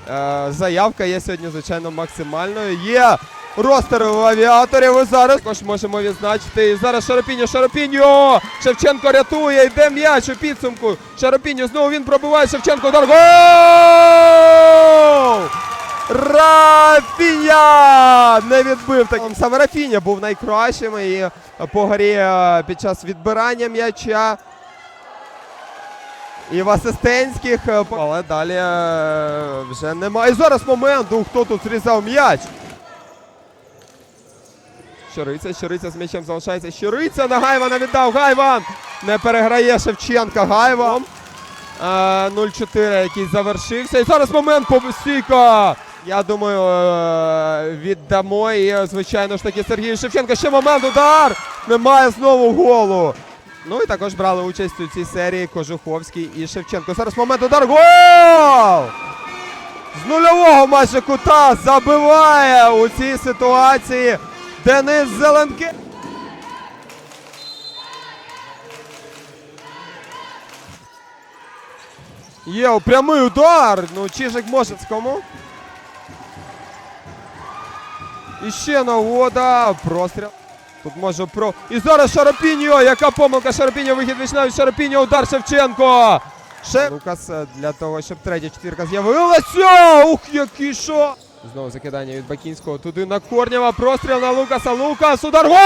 Е, заявка є сьогодні, звичайно, максимальною. Є ростер в авіаторів. І зараз також можемо відзначити. І зараз Шарапіньо, Шарапіньо! Шевченко рятує, йде м'яч у підсумку. Шарапіньо знову він пробиває Шевченко. Удар. Гол! Рафіня! Не відбив так. Саме Рафіня був найкращим і по горі е, під час відбирання м'яча. І в асистентських, е, але далі е, вже немає. І зараз моменту, хто тут зрізав м'яч. Щориця, Щориця з м'ячем залишається. Щориця на Гайвана віддав. Гайван не переграє Шевченка Гайван. Е, 0-4, який завершився. І зараз момент по стійка. Я думаю, віддамо. І, звичайно ж таки, Сергій Шевченко. Ще момент, удар! Немає знову голу. Ну і також брали участь у цій серії Кожуховський і Шевченко. Зараз момент удар. Гол! З нульового майже кута забиває у цій ситуації Денис Зеленки. Є прямий удар. Ну, Чижик може кому. І ще нагода. Простріл. Тут може про. І зараз Шарапіньо! Яка помилка Шарапіньо, вихід від Шарапіньо, удар Шевченко! Ще Лукас е, для того, щоб третя четвірка з'явилася! Ух, який шо! Знову закидання від Бакінського туди на Корнєва. Простріл на Лукаса. Лукас, удар. Гол!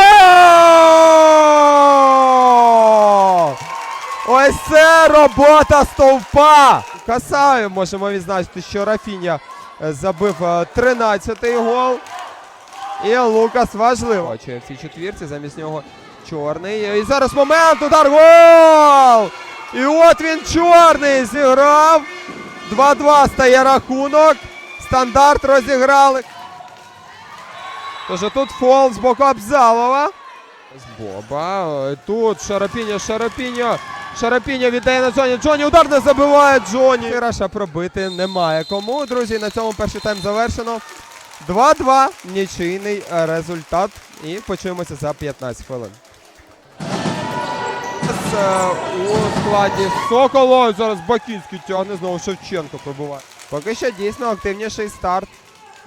Ось це робота стовпа! Касаю можемо відзначити, що Рафіня е, забив е, 13-й гол. І Лукас важливо. Бачу в цій четвірці, замість нього чорний. І зараз момент, удар, гол! І от він чорний зіграв. 2-2 стає рахунок. Стандарт розіграли. Тож тут фол з боку Абзалова. З Боба. Тут Шарапіньо, Шарапіньо. Шарапіньо віддає на Джоні. Джоні удар не забиває Джоні. Раша пробити немає кому. Друзі, на цьому перший тайм завершено. 2-2. Нічийний результат. І почуємося за 15 хвилин. Е, У складі Соколо. Зараз Бакінський тягне, знову Шевченко пробуває. Поки що дійсно активніший старт.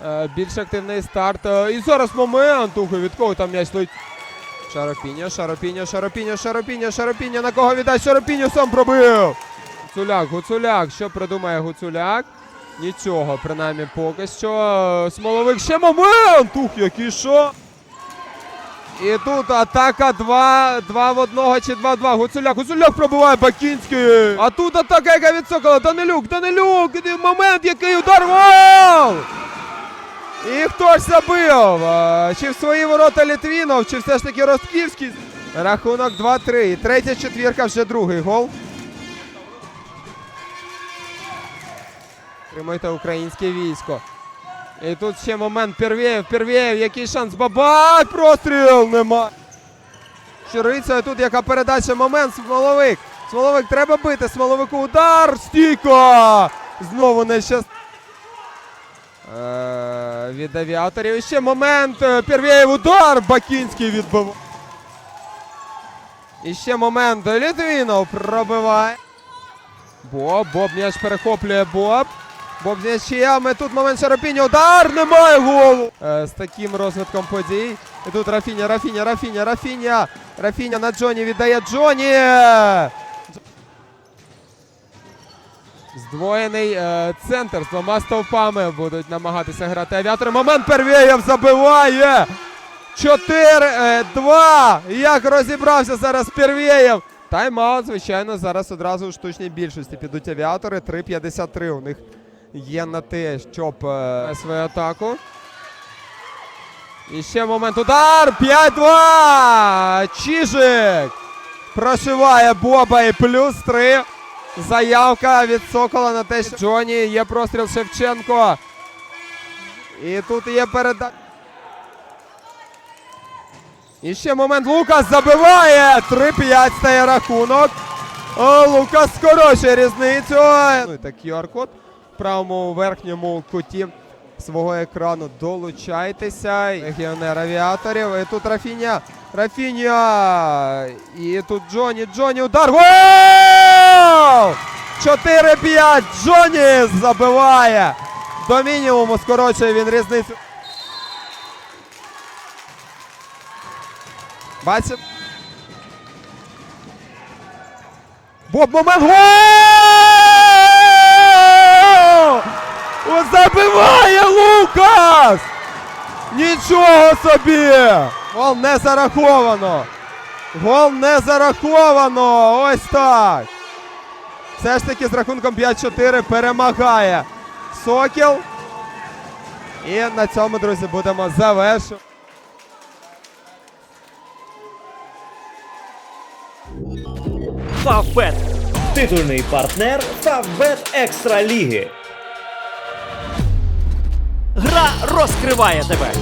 Е, Більш активний старт. Е, І зараз момент. Ух, від кого там м'яч стоїть. Шарапіньо, Шарапіньо, Шарапіньо, Шарапіньо, Шарапіньо. На кого віддасть? Шарапіньо сам пробив. Гуцуляк, Гуцуляк. Що придумає Гуцуляк? Нічого, принаймні поки що. Смоловик ще момент! Ух, який що! І тут атака 2, 2 в одного чи 2-2. Гуцуляк, Гуцуляк пробиває Бакінський. А тут атака, яка від Сокола. Данилюк, Данилюк, і момент, який удар гол! І хто ж забив? Чи в свої ворота Літвінов, чи все ж таки Ростківський? Рахунок 2-3. І третя четвірка, вже другий гол. Тримайте українське військо. І тут ще момент Первєєв, Первєєв, який шанс Бабак, простріл нема. Щириця, тут яка передача, момент, Смоловик. Смоловик треба бити, Смоловику удар, стійка! Знову не щас... Е, від авіаторів. І ще момент, е, Первєєв удар, Бакінський відбив. І ще момент, Літвінов пробиває. Боб, Боб м'яч перехоплює Боб. Боб з м'ячами. Тут момент Шарапіння. Удар! Немає голу! Е, з таким розвитком подій. І тут Рафіня, Рафіня, Рафіня, Рафіня. Рафіня на Джоні віддає Джоні. Здвоєний е, центр з двома стовпами будуть намагатися грати авіатори. Момент Первєєв забиває. 4-2. Як розібрався зараз Первєєв. Тайм-аут, звичайно, зараз одразу у штучній більшості підуть авіатори. 3-53 у них є на те, щоб е, свою атаку. І ще момент. Удар! 5-2! Чижик! Прошиває Боба і плюс 3. Заявка від Сокола на те, що Джоні є простріл Шевченко. І тут є передача. І ще момент Лукас забиває. 3-5 стає рахунок. Лукас скорочує різницю. Ну і так QR-код правому верхньому куті свого екрану. Долучайтеся. Легіонер авіаторів. І тут Рафіня. Рафіня. І тут Джоні. Джоні удар. Гол! 4-5. Джоні забиває. До мінімуму скорочує він різницю. Бачимо. Боб момент. Гол! Забиває Лукас! Нічого собі! Гол не зараховано. Гол не зараховано. Ось так. Все ж таки з рахунком 5-4 перемагає Сокіл. І на цьому, друзі, будемо завершувати. Фавбет. Титульний партнер Фавбет Екстра Ліги. Розкриває тебе.